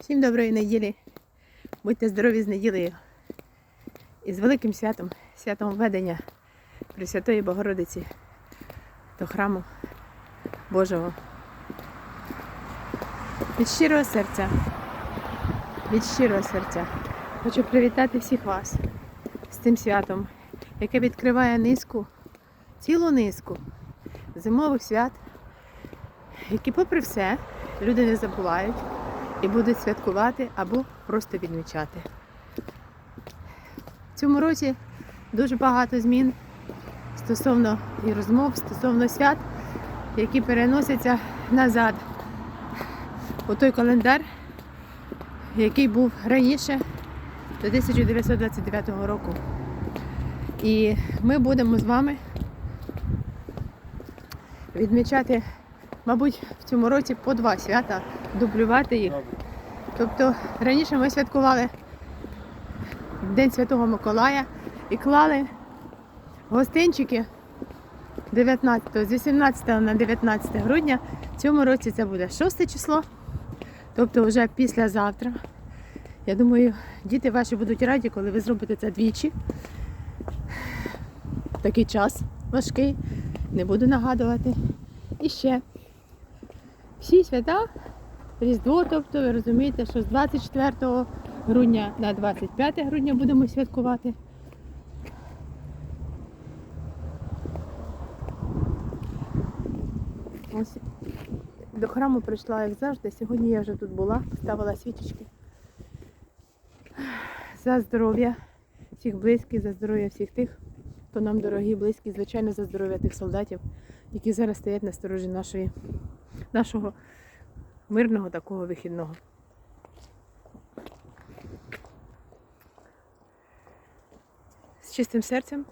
Всім доброї неділі. Будьте здорові з неділею. І з великим святом, святом введення Пресвятої Богородиці до храму Божого. Від щирого серця, від щирого серця хочу привітати всіх вас з цим святом, яке відкриває низку, цілу низку зимових свят, які, попри все, люди не забувають і будуть святкувати або просто відмічати. В цьому році дуже багато змін стосовно і розмов, стосовно свят, які переносяться назад у той календар, який був раніше до 1929 року. І ми будемо з вами відмічати, мабуть, в цьому році по два свята, дублювати їх. Тобто раніше ми святкували День Святого Миколая і клали гостинчики 19, з 18 на 19 грудня. В цьому році це буде 6 число, тобто вже післязавтра. Я думаю, діти ваші будуть раді, коли ви зробите це двічі. Такий час важкий, не буду нагадувати. І ще всі свята Різдво, тобто ви розумієте, що з 24 грудня на 25 грудня будемо святкувати. Ось до храму прийшла, як завжди. Сьогодні я вже тут була, поставила свічечки. За здоров'я всіх близьких, за здоров'я всіх тих, хто нам дорогі, близькі, звичайно, за здоров'я тих солдатів, які зараз стоять на сторожі нашої, нашого мирного такого вихідного. З чистим серцем,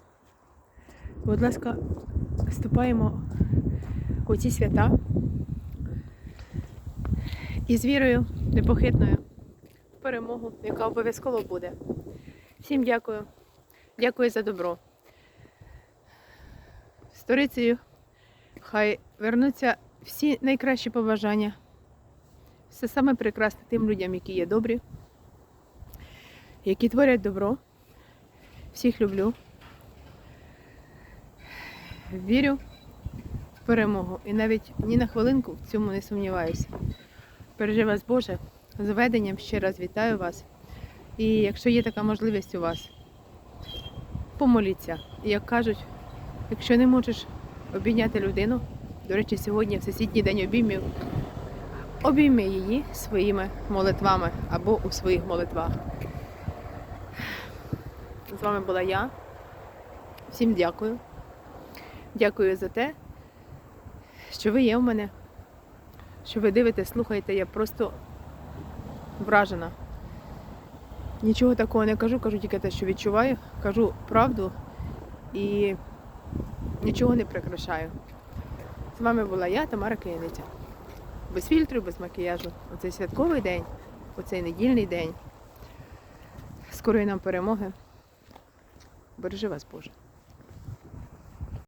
будь ласка, вступаємо у ці свята і з вірою непохитною в перемогу, яка обов'язково буде. Всім дякую. Дякую за добро. Сторицею хай вернуться всі найкращі побажання. Все саме прекрасне тим людям, які є добрі, які творять добро. Всіх люблю. Вірю в перемогу і навіть ні на хвилинку в цьому не сумніваюся. Бережи вас Боже, з веденням ще раз вітаю вас. І якщо є така можливість у вас, помоліться. І як кажуть, якщо не можеш обійняти людину, до речі, сьогодні Всесвітній день обіймів, обійми її своїми молитвами або у своїх молитвах. З вами була я. Всім дякую. Дякую за те, що ви є в мене, що ви дивитесь, слухаєте, я просто вражена. Нічого такого не кажу, кажу тільки те, що відчуваю, кажу правду і нічого не прикрашаю. З вами була я, Тамара Кияниця. Без фільтру, без макіяжу. Оцей святковий день, оцей недільний день. Скорої нам перемоги. Бережи вас, Боже.